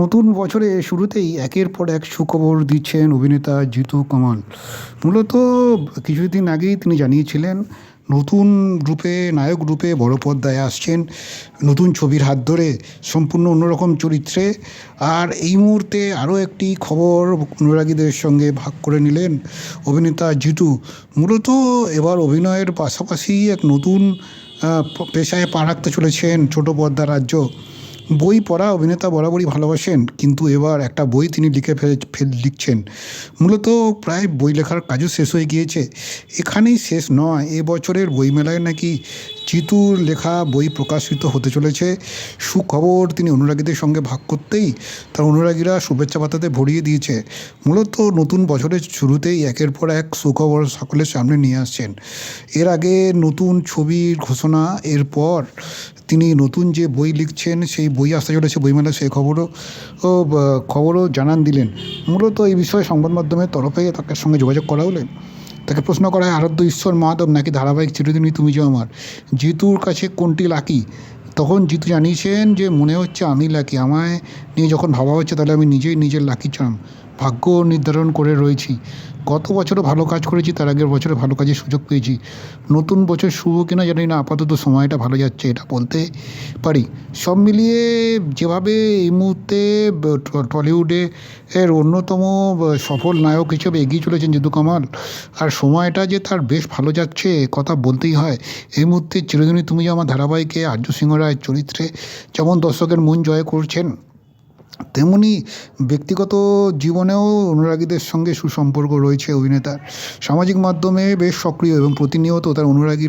নতুন বছরে শুরুতেই একের পর এক সুখবর দিচ্ছেন অভিনেতা জিতু কামাল। মূলত কিছুদিন আগেই তিনি জানিয়েছিলেন, নতুন রূপে, নায়ক রূপে বড় পর্দায় আসছেন, নতুন ছবির হাত ধরে, সম্পূর্ণ অন্যরকম চরিত্রে। আর এই মুহূর্তে আরও একটি খবর অনুরাগীদের সঙ্গে ভাগ করে নিলেন অভিনেতা জিতু। মূলত এবার অভিনয়ের পাশাপাশি এক নতুন পেশায় পা রাখতে চলেছেন ছোট পর্দা রাজ্য। বই পড়া অভিনেতা বরাবরই ভালোবাসেন, কিন্তু এবার একটা বই তিনি লিখে ফেলে লিখছেন। মূলত প্রায় বই লেখার কাজও শেষ হয়ে গিয়েছে। এখানেই শেষ নয়, এ বছরের বইমেলায় নাকি জিতুর লেখা বই প্রকাশিত হতে চলেছে। সুখবর তিনি অনুরাগীদের সঙ্গে ভাগ করতেই তার অনুরাগীরা শুভেচ্ছা পাতাতে ভরিয়ে দিয়েছে। মূলত নতুন বছরের শুরুতেই একের পর এক সুখবর সকলের সামনে নিয়ে আসছেন। এর আগে নতুন ছবির ঘোষণা, এরপর তিনি নতুন যে বই লিখছেন, সেই বই আসতে চলেছে বইমেলা, সেই খবরও, ও খবরও জানান দিলেন। মূলত এই বিষয়ে সংবাদ মাধ্যমের তরফে তার সঙ্গে যোগাযোগ করা হলেন তাকে প্রশ্ন করা হয়, আরাধ্য ঈশ্বর মাধব নাকি ধারাবাহিক চিরদিনই তুমি যে আমার? জিতুর কাছে কোনটি লাকি? তখন জিতু জানিয়েছেন যে, মনে হচ্ছে আমি লাকি। আমায় নিয়ে যখন ভাবা হচ্ছে, তাহলে আমি নিজেই নিজের লাকি চাম। ভাগ্য নির্ধারণ করে রয়েছি। গত বছরও ভালো কাজ করেছি, তার আগের বছরে ভালো কাজের সুযোগ পেয়েছি। নতুন বছর শুভ কিনা জানি না, আপাতত সময়টা ভালো যাচ্ছে এটা বলতে পারি। সব মিলিয়ে যেভাবে এই মুহূর্তে টলিউডে এর অন্যতম সফল নায়ক হিসেবে এগিয়ে চলেছেন জিতু কামাল, আর সময়টা যে তার বেশ ভালো যাচ্ছে কথা বলতেই হয়। এই মুহূর্তে চিরদিনই তুমি যে আমার ধারাবাহিকে আর্য সিংহ রায়ের চরিত্রে যেমন দর্শকের মন জয় করছেন তেমনি ব্যক্তিগত জীবনেও অনুরাগীদের সঙ্গে সুসম্পর্ক রয়েছে অভিনেতার। সামাজিক মাধ্যমে বেশ সক্রিয় এবং প্রতিনিয়ত তার অনুরাগী